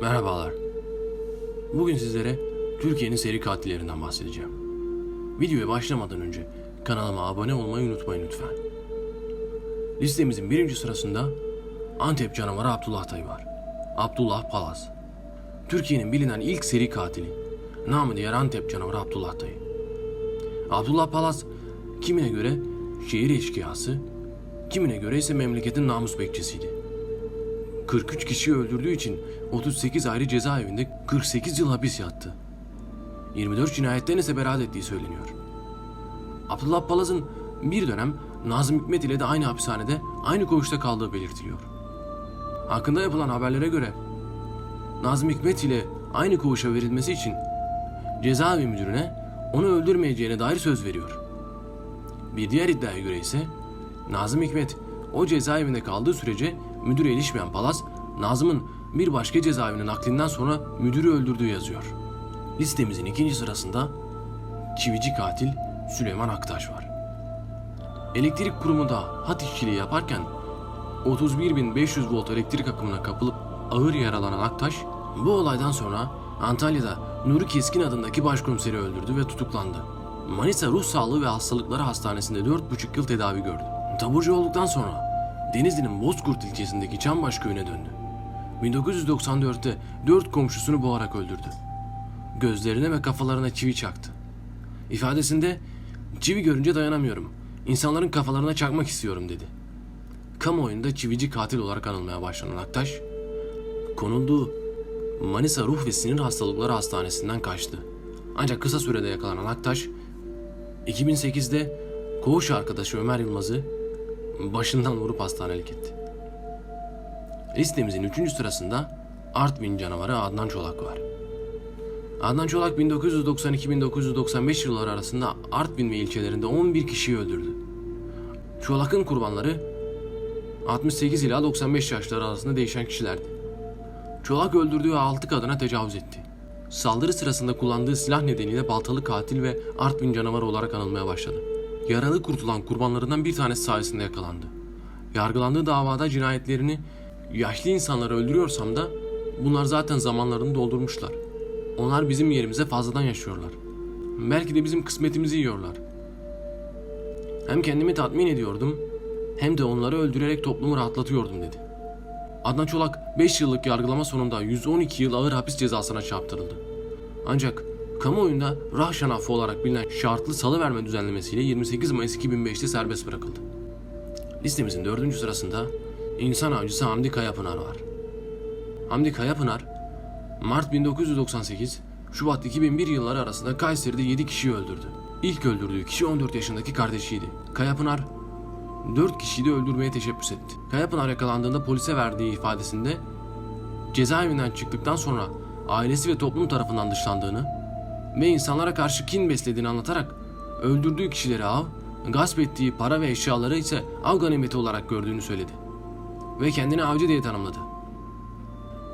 Merhabalar. Bugün sizlere Türkiye'nin seri katillerinden bahsedeceğim. Videoya başlamadan önce kanalıma abone olmayı unutmayın lütfen. Listemizin birinci sırasında Antep canavarı Abdullah Dayı var. Abdullah Palaz. Türkiye'nin bilinen ilk seri katili. Namı diğer Antep canavarı Abdullah Dayı. Abdullah Palaz kimine göre şehir eşkıyası, kimine göre ise memleketin namus bekçisiydi. 43 kişiyi öldürdüğü için 38 ayrı cezaevinde 48 yıl hapis yattı. 24 cinayetten ise beraat ettiği söyleniyor. Abdullah Palaz'ın bir dönem Nazım Hikmet ile de aynı hapishanede, aynı koğuşta kaldığı belirtiliyor. Hakkında yapılan haberlere göre Nazım Hikmet ile aynı koğuşa verilmesi için cezaevi müdürüne onu öldürmeyeceğine dair söz veriyor. Bir diğer iddiaya göre ise Nazım Hikmet o cezaevinde kaldığı sürece müdüre ilişmeyen Palaz, Nazım'ın bir başka cezaevine naklinden sonra müdürü öldürdüğü yazıyor. Listemizin ikinci sırasında çivici katil Süleyman Aktaş var. Elektrik kurumunda hat işçiliği yaparken 31.500 volt elektrik akımına kapılıp ağır yaralanan Aktaş, bu olaydan sonra Antalya'da Nuri Keskin adındaki başkomiseri öldürdü ve tutuklandı. Manisa Ruh Sağlığı ve Hastalıkları Hastanesi'nde 4,5 yıl tedavi gördü. Taburcu olduktan sonra Denizli'nin Bozkurt ilçesindeki Çambaş köyüne döndü. 1994'te dört komşusunu boğarak öldürdü. Gözlerine ve kafalarına çivi çaktı. İfadesinde çivi görünce dayanamıyorum. İnsanların kafalarına çakmak istiyorum dedi. Kamuoyunda çivici katil olarak anılmaya başlanan Aktaş, konulduğu Manisa Ruh ve Sinir Hastalıkları Hastanesi'nden kaçtı. Ancak kısa sürede yakalanan Aktaş, 2008'de koğuş arkadaşı Ömer Yılmaz'ı başından vurup hastanelik etti. Listemizin üçüncü sırasında Artvin canavarı Adnan Çolak var. Adnan Çolak 1992-1995 yılları arasında Artvin ve ilçelerinde 11 kişiyi öldürdü. Çolak'ın kurbanları 68 ila 95 yaşları arasında değişen kişilerdi. Çolak öldürdüğü 6 kadına tecavüz etti. Saldırı sırasında kullandığı silah nedeniyle baltalı katil ve Artvin canavarı olarak anılmaya başladı. Yaralı kurtulan kurbanlarından bir tanesi sayesinde yakalandı. Yargılandığı davada cinayetlerini yaşlı insanları öldürüyorsam da bunlar zaten zamanlarını doldurmuşlar. Onlar bizim yerimize fazladan yaşıyorlar. Belki de bizim kısmetimizi yiyorlar. Hem kendimi tatmin ediyordum hem de onları öldürerek toplumu rahatlatıyordum dedi. Adnan Çolak 5 yıllık yargılama sonunda 112 yıl ağır hapis cezasına çarptırıldı. Ancak kamuoyunda Rahşan affı olarak bilinen şartlı salıverme düzenlemesiyle 28 Mayıs 2005'te serbest bırakıldı. Listemizin dördüncü sırasında insan avcısı Hamdi Kayapınar var. Hamdi Kayapınar, Mart 1998, Şubat 2001 yılları arasında Kayseri'de 7 kişiyi öldürdü. İlk öldürdüğü kişi 14 yaşındaki kardeşiydi. Kayapınar 4 kişiyi de öldürmeye teşebbüs etti. Kayapınar yakalandığında polise verdiği ifadesinde cezaevinden çıktıktan sonra ailesi ve toplum tarafından dışlandığını ve insanlara karşı kin beslediğini anlatarak öldürdüğü kişileri av, gasp ettiği para ve eşyaları ise av ganimeti olarak gördüğünü söyledi. Ve kendini avcı diye tanımladı.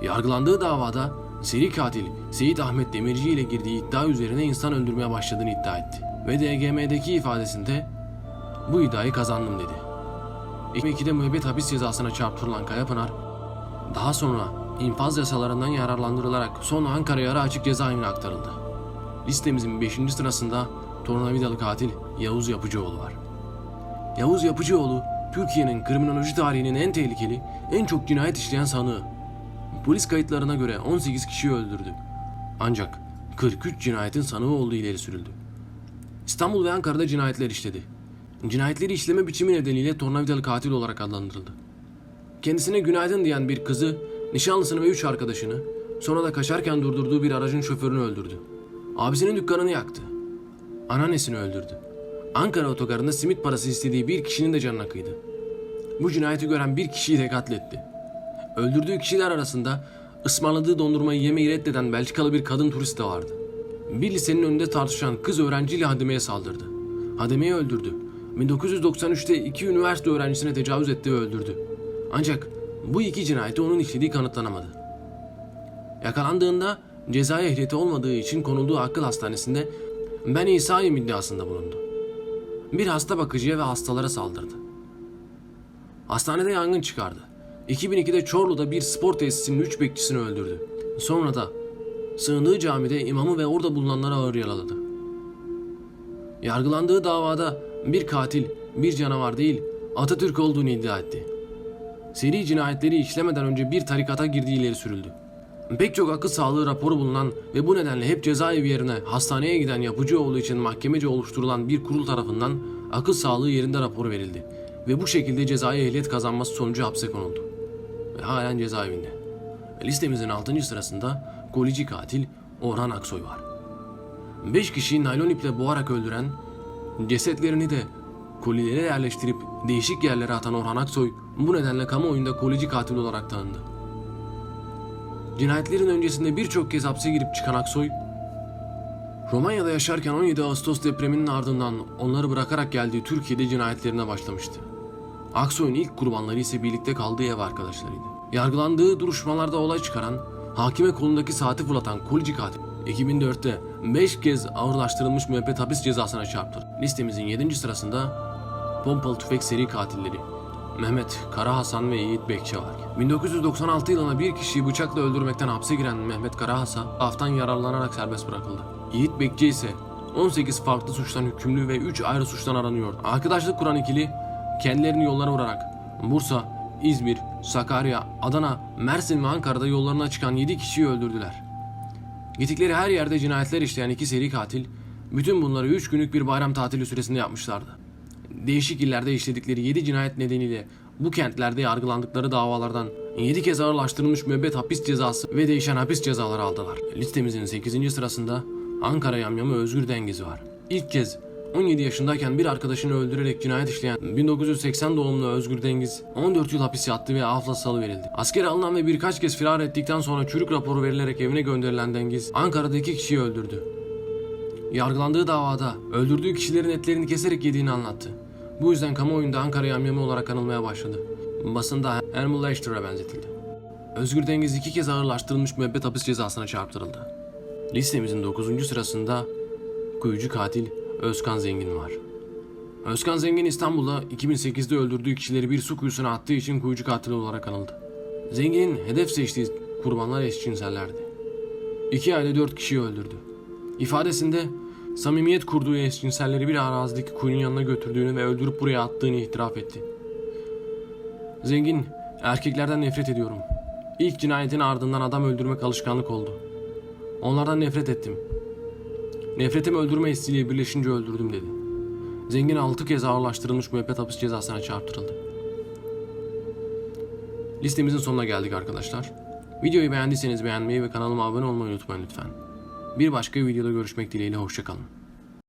Yargılandığı davada seri katil Seyit Ahmet Demirci ile girdiği iddia üzerine insan öldürmeye başladığını iddia etti. Ve DGM'deki ifadesinde bu iddiayı kazandım dedi. 2002'de müebbet hapis cezasına çarptırılan Kayapınar, daha sonra infaz yasalarından yararlandırılarak sonra Ankara Yarı Açık Cezaevine aktarıldı. Listemizin 5. sırasında tornavidalı katil Yavuz Yapıcıoğlu var. Yavuz Yapıcıoğlu, Türkiye'nin kriminoloji tarihinin en tehlikeli, en çok cinayet işleyen sanığı. Polis kayıtlarına göre 18 kişiyi öldürdü. Ancak 43 cinayetin sanığı olduğu ileri sürüldü. İstanbul ve Ankara'da cinayetler işledi. Cinayetleri işleme biçimi nedeniyle tornavidalı katil olarak adlandırıldı. Kendisine günaydın diyen bir kızı, nişanlısını ve üç arkadaşını, sonra da kaçarken durdurduğu bir aracın şoförünü öldürdü. Abisinin dükkanını yaktı. Anneannesini öldürdü. Ankara otogarında simit parası istediği bir kişinin de canına kıydı. Bu cinayeti gören bir kişiyi de katletti. Öldürdüğü kişiler arasında ısmarladığı dondurmayı yemeyi reddeden Belçikalı bir kadın turist de vardı. Bir lisenin önünde tartışan kız öğrenciyle Hadime'ye saldırdı. Hadime'yi öldürdü. 1993'te iki üniversite öğrencisine tecavüz etti ve öldürdü. Ancak bu iki cinayeti onun işlediği kanıtlanamadı. Yakalandığında cezai ehliyeti olmadığı için konulduğu akıl hastanesinde ben İsa'yım iddiasında bulundu. Bir hasta bakıcıya ve hastalara saldırdı. Hastanede yangın çıkardı. 2002'de Çorlu'da bir spor tesisinin 3 bekçisini öldürdü. Sonra da sığındığı camide imamı ve orada bulunanları ağır yaraladı. Yargılandığı davada bir katil, bir canavar değil Atatürk olduğunu iddia etti. Seri cinayetleri işlemeden önce bir tarikata girdiği ileri sürüldü. Pek çok akıl sağlığı raporu bulunan ve bu nedenle hep cezaevi yerine hastaneye giden yapıcı olduğu için mahkemece oluşturulan bir kurul tarafından akıl sağlığı yerinde raporu verildi. Ve bu şekilde cezai ehliyet kazanması sonucu hapse konuldu. Ve halen cezaevinde. Listemizin 6. sırasında kolici katil Orhan Aksoy var. 5 kişiyi naylon iple boğarak öldüren, cesetlerini de kolilere yerleştirip değişik yerlere atan Orhan Aksoy bu nedenle kamuoyunda kolici katil olarak tanındı. Cinayetlerin öncesinde birçok kez hapse girip çıkan Aksoy, Romanya'da yaşarken 17 Ağustos depreminin ardından onları bırakarak geldiği Türkiye'de cinayetlerine başlamıştı. Aksoy'un ilk kurbanları ise birlikte kaldığı ev arkadaşlarıydı. Yargılandığı duruşmalarda olay çıkaran, hakime kolundaki saati fırlatan kolici katil, 2004'te 5 kez ağırlaştırılmış müebbet hapis cezasına çarptı. Listemizin 7. sırasında pompalı tüfek seri katilleri Mehmet Kara Hasan ve Yiğit Bekçi var. 1996 yılında bir kişiyi bıçakla öldürmekten hapse giren Mehmet Kara Hasan aftan yararlanarak serbest bırakıldı. Yiğit Bekçi ise 18 farklı suçtan hükümlü ve 3 ayrı suçtan aranıyor. Arkadaşlık kuran ikili kendilerini yollara vurarak Bursa, İzmir, Sakarya, Adana, Mersin ve Ankara'da yollarına çıkan 7 kişiyi öldürdüler. Gittikleri her yerde cinayetler işleyen iki seri katil, bütün bunları 3 günlük bir bayram tatili süresinde yapmışlardı. Değişik illerde işledikleri 7 cinayet nedeniyle bu kentlerde yargılandıkları davalardan 7 kez ağırlaştırılmış müebbet hapis cezası ve değişen hapis cezaları aldılar. Listemizin 8. sırasında Ankara yamyamı Özgür Dengiz var. İlk kez 17 yaşındayken bir arkadaşını öldürerek cinayet işleyen 1980 doğumlu Özgür Dengiz 14 yıl hapis yattı ve afla salıverildi. Askere alınan ve birkaç kez firar ettikten sonra çürük raporu verilerek evine gönderilen Dengiz Ankara'da iki kişiyi öldürdü. Yargılandığı davada öldürdüğü kişilerin etlerini keserek yediğini anlattı. Bu yüzden kamuoyunda Ankara yamyamı olarak anılmaya başladı. Basında Herman Leicester'a benzetildi. Özgür Dengiz iki kez ağırlaştırılmış müebbet hapis cezasına çarptırıldı. Listemizin 9. sırasında kuyucu katil Özkan Zengin var. Özkan Zengin İstanbul'da 2008'de öldürdüğü kişileri bir su kuyusuna attığı için kuyucu katil olarak anıldı. Zengin'in hedef seçtiği kurbanlar eşcinsellerdi. İki aile dört kişiyi öldürdü. İfadesinde samimiyet kurduğu eşcinselleri bir arazideki kuyunun yanına götürdüğünü ve öldürüp buraya attığını itiraf etti. Zengin, erkeklerden nefret ediyorum. İlk cinayetin ardından adam öldürmek alışkanlık oldu. Onlardan nefret ettim. Nefretim öldürme hissiyle birleşince öldürdüm dedi. Zengin 6 kez ağırlaştırılmış müebbet hapis cezasına çarptırıldı. Listemizin sonuna geldik arkadaşlar. Videoyu beğendiyseniz beğenmeyi ve kanalıma abone olmayı unutmayın lütfen. Bir başka videoda görüşmek dileğiyle hoşçakalın.